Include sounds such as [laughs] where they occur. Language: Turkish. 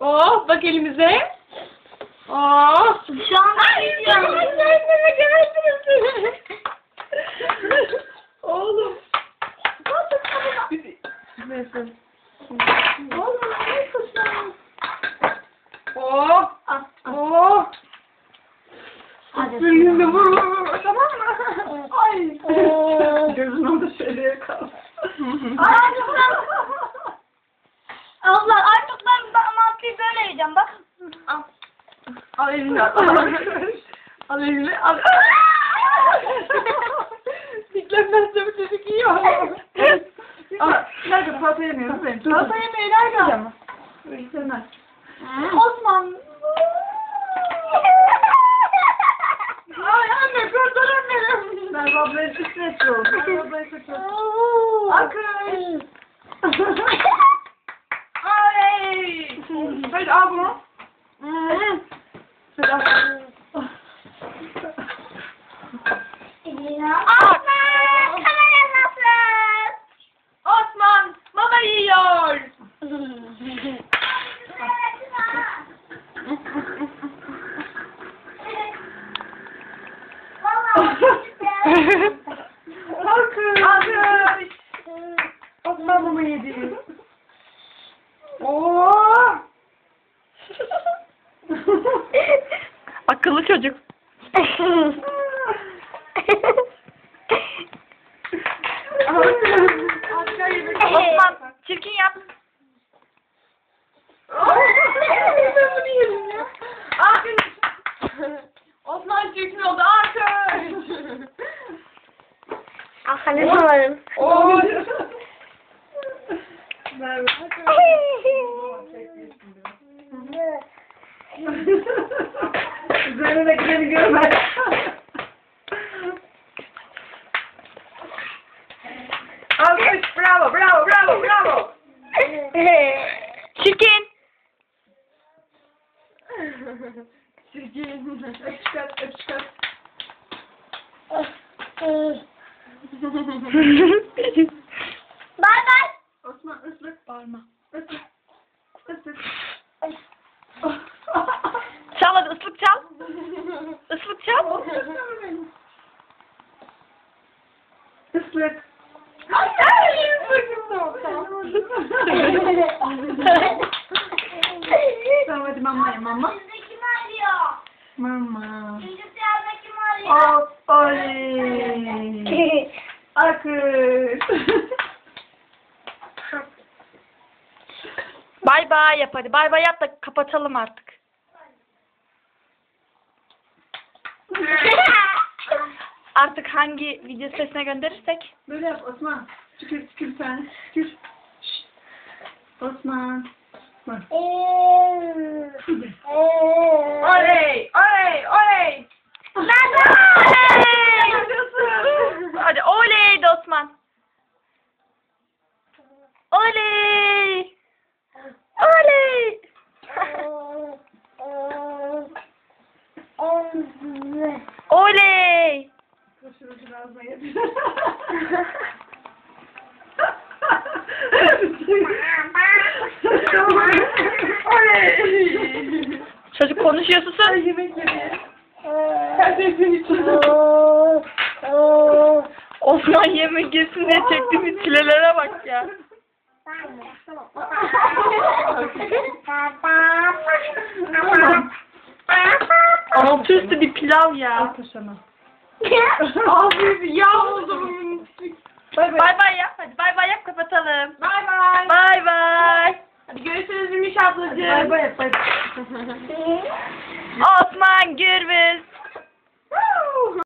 Oh bak elimize. Oh. Şu an. Oğlum. Neyse. Oğlum ne kızım? Oh. Ah, ah. Oh. Hadi. Yüzüne vur vur vur. Tamam mı? Ay. Gözün orada şöyle kal. Ay, kızım. Allah artık ben ben mantıyı böyle yiyeceğim bak. Al. Al elini al. [laughs] Al elini al. [laughs] Diklenmezse bu çocuk yiyor. Al. Nerede pata yemiyoruz benim. Pata yemeği nerede ama? İstemez. Osman. Ay anne kurtarın beni. Ben ablayı stresli oldum. Ben ablayı kötü Akış. Ay. Hadi al bunu. Hadi al. Osman, kamera nasıl? Osman mama yiyor. Alkış. Alkış. Osman mama yedi. Oo. Akıllı çocuk. [laughs] Osman çirkin yap. Osman çirkin oldu. Alkış. Ah ne sanırım. Oo. Üzerindekileri görme. Alkış. Bravo, bravo, bravo. Çirkin. Çirkin. Öpücük at, öpücük at. Bay bay. Osman ıslık. Bağırma. Islık. Islık. Çal hadi ıslık çal. Islık çal. Islık. Ay, ay, ıslık da. Tamam hadi mama ye mama. Kim arıyor? Mama. Bilgisayarda kim arıyor? Oh, oley. Akış. Bay bay yap hadi. Bay bay yap da kapatalım artık. [laughs] Artık hangi video sesine gönderirsek. Böyle yap Osman. Tükür tükür sen. Tükür. Şşt. Osman. Osman. Oley, oley, oley. Hadi oley de Osman. Oley. Oley. Ağzına yedir. Oley. Çocuk konuşuyor susun. Yemek yedi. Her şey senin için. Osman yemek yesin diye çektiğimiz çilelere bak ya. Altı üstü bir pilav ya. Paşama. [laughs] Abi yağ oldu bunun. Bay bay. Bay bay yap. Hadi bay bay yap kapatalım. Bay bay. Bay bay. Hadi görüşürüz Ümüş ablacığım. Bay bay. Bay bay. [laughs] Osman Gürbüz.